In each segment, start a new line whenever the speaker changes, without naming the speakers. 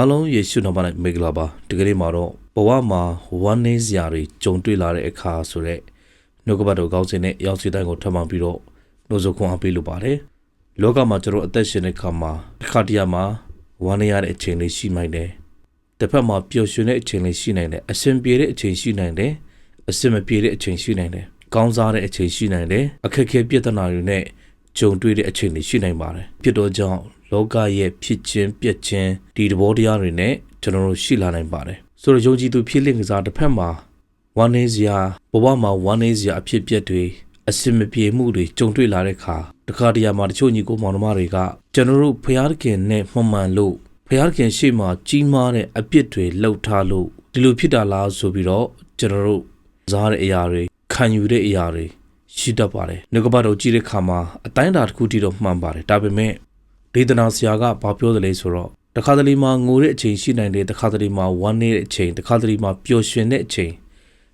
အားလုံးယေရှုနာမ၌မင်္ဂလာပါဒီကနေ့မှာတော့ဘဝမှာဝမ်းနည်းစရာတွေကြုံတွေ့လာတဲ့အခါဆိုတဲ့နှုတ်ကပတ်တော်ကောင်းစဉ်နဲ့ရောက်စီတိုင်းကိုထပ်မံပြီးတော့နှုတ်ဆက်ခွန်အားပေးလိုပါတယ်လောကမှာကျွန်တော်အသက်ရှင်တဲ့အခါမှာတစ်ခါတည်းမှာဝမ်းနည်းရတဲ့အချိန်လေးရှိနိုင်တယ်တစ်ဖက်မှာပျော်ရွှင်တဲ့အချိန်လေးရှိနိုင်တယ်အဆင်ပြေတဲ့အချိန်ရှိနိုင်တယ်အဆင်မပြေတဲ့အချိန်ရှိနိုင်တယ်ကောင်းစားတဲ့အချိန်ရှိနိုင်တယ်အခက်အခဲပြဿနာတွေနဲ့ကြုံတွေ့တဲ့အချိန်တွေရှိနိုင်ပါတယ်ဖြစ်တော့ကြောင့် လောကရဲ့ဖြစ်ချင်းပြက်ချင်းဒီသဘောတရားတွေနဲ့ကျွန်တော်တို့ရှိလာနိုင်ပါတယ်ဆိုတော့ယုံကြည်သူဖြစ်လင့်ကစားတစ်ဖက်မှာဝမ်းနည်းစရာဘဝမှာဝမ်းနည်းစရာအဖြစ်အပျက်တွေအစင်မပြေမှုတွေကြုံတွေ့လာတဲ့အခါတခါတရံမှာတချို့ညီကိုမောင်နှမတွေကကျွန်တော်တို့ဖျားခင်နဲ့မှန်မှန်လို့ဖျားခင်ရှေ့မှာကြီးမားတဲ့အပြစ်တွေလှုပ်ထားလို့ဒီလိုဖြစ်တာလားဆိုပြီးတော့ကျွန်တော်တို့စားတဲ့အရာတွေခံယူတဲ့အရာတွေရှိတတ်ပါတယ်။နှုတ်ကပတ်တော်ကြည့်တဲ့အခါမှာအတိုင်းအတာတစ်ခုတည်းတော့မှန်ပါတယ်။ဒါပေမဲ့ ဒေသနာဆရာကဘာပြောသလဲဆိုတော့တခါတလေမှာငိုတဲ့အချိန်ရှိနိုင်တယ်တခါတလေမှာဝမ်းနည်းတဲ့အချိန်တခါတလေမှာပျော်ရွှင်တဲ့အချိန်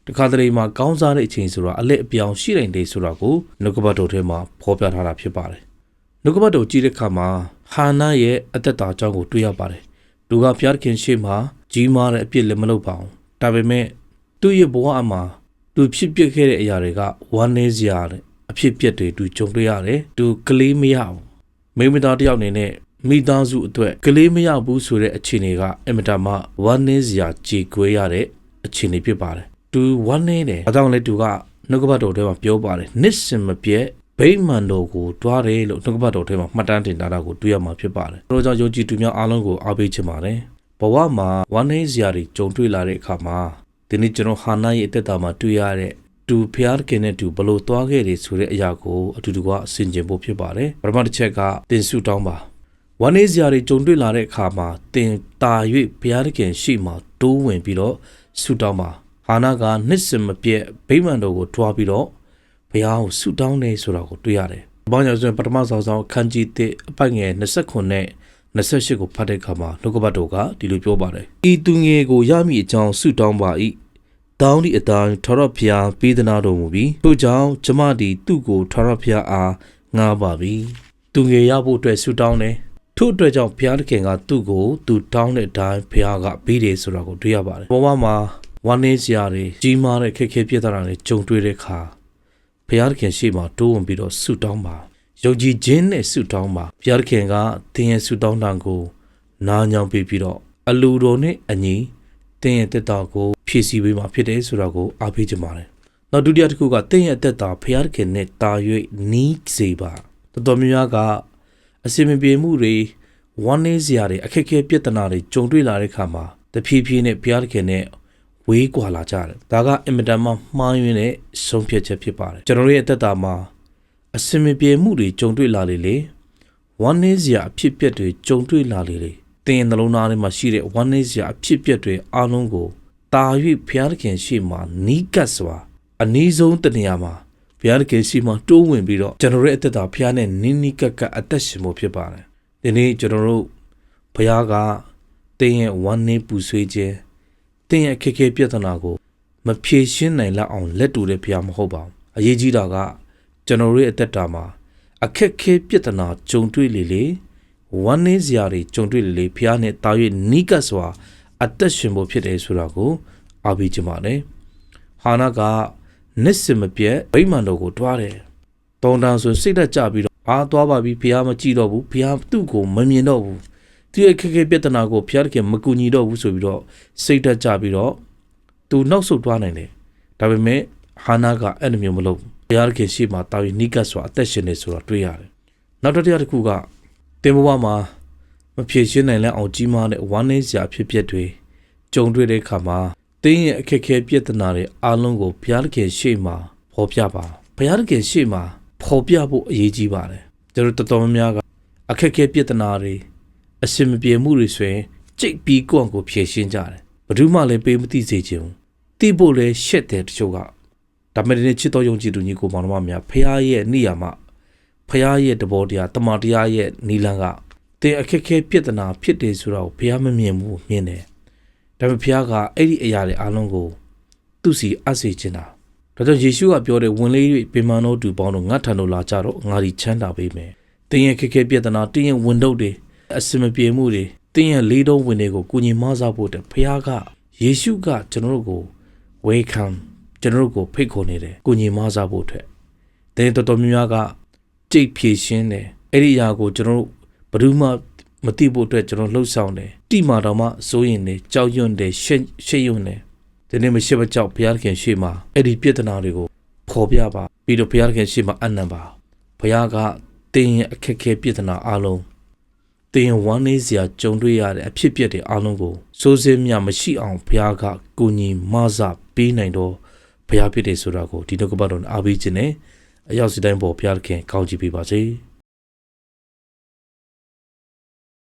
တခါတလေမှာကောင်းစားတဲ့အချိန်ဆိုတာအလက်အပြောင်ရှိနိုင်တယ်ဆိုတာကိုနှုတ်ကပတ်တော်ထဲမှာဖော်ပြထားတာဖြစ်ပါတယ်နှုတ်ကပတ်တော်ကြည့်တဲ့အခါမှာဟာနာရဲ့အသက်တာအကြောင်းကိုတွေ့ရပါတယ်သူကဖျားခင်ရှေ့မှာကြီးမားတဲ့အပြစ်လည်းမလုပ်ပါဘူးဒါပေမဲ့သူ့ရဲ့ဘဝအမှာသူဖြစ်ပျက်ခဲ့တဲ့အရာတွေကဝမ်းနည်းစရာတဲ့အဖြစ်ပျက်တွေသူကြုံတွေ့ရတယ်သူကလေးမရဘူး မိန်းမသားတစ်ယောက်အနေနဲ့မိသားစုအတွက်ကလေးမရဘူးဆိုတဲ့အခြေအနေကအင်မတန်မှဝမ်းနည်းစရာကြေကွဲရတဲ့အခြေအနေဖြစ်ပါတယ်သူဝမ်းနည်းတယ်အဲကြောင့်လည်းသူကနှုတ်ကပတ်တော်ထဲမှာပြောပါတယ်နှစ်စင်မပြည့်ဗိမာန်တော်ကိုတွားတယ်လို့နှုတ်ကပတ်တော်ထဲမှာမှတ်တမ်းတင်ထားတာကိုတွေ့ရမှာဖြစ်ပါတယ်။ဒါကြောင့်ယုံကြည်သူများအားလုံးကိုအားပေးချင်ပါတယ်။ဘဝမှာဝမ်းနည်းစရာတွေကြုံတွေ့လာတဲ့အခါမှာဒီနေ့ကျွန်တော်ဟာနာရဲ့အသက်တာမှာတွေ့ရတဲ့ သူဖျားခင်နဲ့သူဘလို့တွားခဲ့တယ်ဆိုတဲ့အရာကိုအတူတူကအဆင်ခြင်ဖို့ဖြစ်ပါတယ်။ပထမတစ်ချက်ကတင်စုတောင်းပါ။ဝမ်းနည်းစရာတွေကြုံတွေ့လာတဲ့အခါမှာတင်တာ၍ဘုရားသခင်ရှိမှတိုးဝင်ပြီးတော့ဆုတောင်းပါ။ဟာနာကနှစ်စင်မပြည့်ဗိမာန်တော်ကိုတွားပြီးတော့ဘုရားကိုဆုတောင်းနေဆိုတာကိုတွေ့ရတယ်။ဘာကြောင့်ဆိုရင်ပထမဆောင်ဆောင်ခန်းကြီးတဲ့အပိုက်ငယ်29နဲ့28ကိုဖတ်တဲ့အခါမှာနှုတ်ကပတ်တော်ကဒီလိုပြောပါတယ်။ဤသူငယ်ကိုရမည့်အကြောင်းဆုတောင်းပါ၏။ တောင်းသည့်အတိုင်းထရဖျားပေးသနာတော်မူပြီးထို့ကြောင့်ကျမသည်သူ့ကိုထရဖျားအားငားပါပြီ။သူငယ်ရဖို့အတွက်ဆုတောင်းတယ်။ထို့အတွက်ကြောင့်ဘုရားသခင်ကသူ့ကိုသူတောင်းတဲ့အတိုင်းဘုရားကပေးတယ်ဆိုတာကိုတွေ့ရပါတယ်။ဘဝမှာဝမ်းနည်းစရာတွေကြီးမားတဲ့ခက်ခဲပြဿနာတွေကြုံတွေ့တဲ့အခါဘုရားသခင်ရှေ့မှာတိုးဝင်ပြီးတော့ဆုတောင်းပါယုံကြည်ခြင်းနဲ့ဆုတောင်းပါဘုရားသခင်ကသင်ရဲ့ဆုတောင်းတံကိုနားညောင်းပေးပြီးတော့အလူတော်နဲ့အညီသင်ရဲ့တက်တာကို ဖြည့်ဆည်းပေးမှာဖြစ်တယ်ဆိုတာကိုအားပေးကြပါတယ်နောက်ဒုတိယတစ်ခုကသင်ရဲ့တက်တာဘုရားသခင်နဲ့တာ၍နီးစေပါတော်တော်များများကအစင်မပြေမှုတွေဝမ်းနည်းစရာတွေအခက်အခဲပြဿနာတွေကြုံတွေ့လာတဲ့အခါမှာတဖြည်းဖြည်းနဲ့ဘုရားသခင်နဲ့ဝေးကွာလာကြတယ်။ဒါကအင်မတန်မှမှားယွင်းတဲ့ဆုံးဖြတ်ချက်ဖြစ်ပါတယ်။ကျွန်တော်ရဲ့အသက်တာမှာအစင်မပြေမှုတွေကြုံတွေ့လာလေလေဝမ်းနည်းစရာအဖြစ်အပျက်တွေကြုံတွေ့လာလေလေသင်ရဲ့နှလုံးသားထဲမှာရှိတဲ့ဝမ်းနည်းစရာအဖြစ်အပျက်တွေအားလုံးကို တာ၍ဘုရားသခင်ရှေ့မှာနီးကပ်စွာအနည်းဆုံးတနေရာမှာဘုရားသခင်ရှေ့မှာတိုးဝင်ပြီးတော့ကျွန်တော်ရဲ့အသက်တာဘုရားနဲ့နီးနီးကပ်ကပ်အသက်ရှင်ဖို့ဖြစ်ပါတယ်။ဒီနေ့ကျွန်တော်တို့ဘုရားကသင်ရဲ့ဝမ်းနည်းပူဆွေးခြင်းသင်ရဲ့အခက်အခဲပြဿနာကိုမဖြေရှင်းနိုင်လောက်အောင်လက်တူတဲ့ဖရားမဟုတ်ပါဘူးအရေးကြီးတာကကျွန်တော်တို့ရဲ့အသက်တာမှာအခက်အခဲပြဿနာကြုံတွေ့လေလေဝမ်းနည်းစရာတွေကြုံတွေ့လေလေဖရားနဲ့တာ၍နီးကပ်စွာ အသက်ရှင်ဖို့ဖြစ်တယ်ဆိုတာကိုအားပေးကြပါတယ်ဟာနာကနစ်စင်မပြတ်ဗိမာန်တော်ကိုတွားတယ်တောင်းတန်းဆိုစိတ်သက်ကြပြီးတော့အားသွားပါပြီဖရားမကြည့်တော့ဘူးဖရားသူ့ကိုမမြင်တော့ဘူးသူရဲ့ခက်ခဲပြဿနာကိုဖျားတခင်မကူညီတော့ဘူးဆိုပြီးတော့စိတ်တက်ကြပြီးတော့သူနောက်ဆုတ်သွားနိုင်တယ်ဒါပေမဲ့ဟာနာကအဲ့လိုမျိုးမလုပ်ဘုရားတခင်ရှေ့မှာတာဝီနိကတ်စွာအသက်ရှင်နေဆိုတာတွေ့ရတယ်နောက်တစ်တရားတစ်ခုကတင်ဘဝမှာမ ဖြေရှင်းနိုင်လဲအောင်ကြီးမားတဲ့ဝမ်းနည်းစရာဖြစ်ပျက်တွေကြုံတွေ့တဲ့အခါမှာတင်းရဲ့အခက်အခဲပြဿနာတွေအားလုံးကိုဘုရားတခင်ရှေ့မှာဖော်ပြပါဘုရားတခင်ရှေ့မှာဖော်ပြဖို့အရေးကြီးပါတယ်ကျွန်တော်တော်တော်များများကအခက်အခဲပြဿနာတွေအစင်မပြေမှုတွေဆိုရင်ကြိတ်ပြီးကိုယ့်ကိုဖြေရှင်းကြတယ်ဘယ်သူမှလည်းပေးမသိစေချင်ဘူးတိဖို့လည်းရှက်တယ်တချို့ကဒါမဲ့ဒီချစ်တော်ယုံကြည်သူညီကိုမောင်နှမများဖះရဲ့နေရာမှာဖះရဲ့တဘောတရားတမန်တရားရဲ့နီလန်က တင်အခက်ခဲပြဿနာဖြစ်တယ်ဆိုတော့ဖះမမြင်ဘူးမြင်တယ်ဒါပေမဲ့ဖះကအဲ့ဒီအရာတွေအားလုံးကိုသူ့စီအပ်စေချင်တာဒါကြောင့်ယေရှုကပြောတဲ့ဝင်လေး၍ပင်မတော်သူပေါင်းတို့ငါထံတော်လာကြတော့ငါဒီချမ်းသာပေးမယ်တင်ရဲ့ခက်ခဲပြဿနာတင်ရဲ့ဝင်တော့တွေအစမပြေမှုတွေတင်းရဲ့လေးတော်ဝင်တွေကိုကုညီမဆဖို့တဲ့ဖခင်ကယေရှုကကျွန်တော်တို့ကို welcome ကျွန်တော်တို့ကိုဖိတ်ခေါ်နေတယ်ကုညီမဆဖို့အတွက်တင်းတော်တော်များများကကြိတ်ဖြည့်ရှင်းတယ်အဲ့ဒီအရာကိုကျွန်တော်တို့ ဘယ်သူမှမသိဖို့အတွက်ကျွန်တော်လှုပ်ဆောင်တယ်တိမာတော်မှစိုးရင်တယ်ကြောက်ရွံ့တယ်ရှက်ရှက်ရွံ့တယ်ဒီနေ့မရှိမကြောက်ဘုရားခင်ရှေ့မှာအဲ့ဒီပြဿနာတွေကိုပေါ်ပြပါပြီးတော့ဘုရားခင်ရှေ့မှာအနံပါဘုရားကတင်းရဲ့အခက်အခဲပြဿနာအလုံးတင်းဝမ်းနေစရာကြုံတွေ့ရတဲ့အဖြစ်ပြက်တွေအလုံးကိုစိုးစင်းမြမရှိအောင်ဘုရားကကူညီမဆပေးနိုင်တော့ဘုရားဖြစ်တယ်ဆိုတာကိုဒီနောက်ကပတ်တော်အားပေးခြင်းနဲ့အရောက်စီတိုင်းပေါ်ဘုရားခင်ကောင်းချီးပေးပါစေ။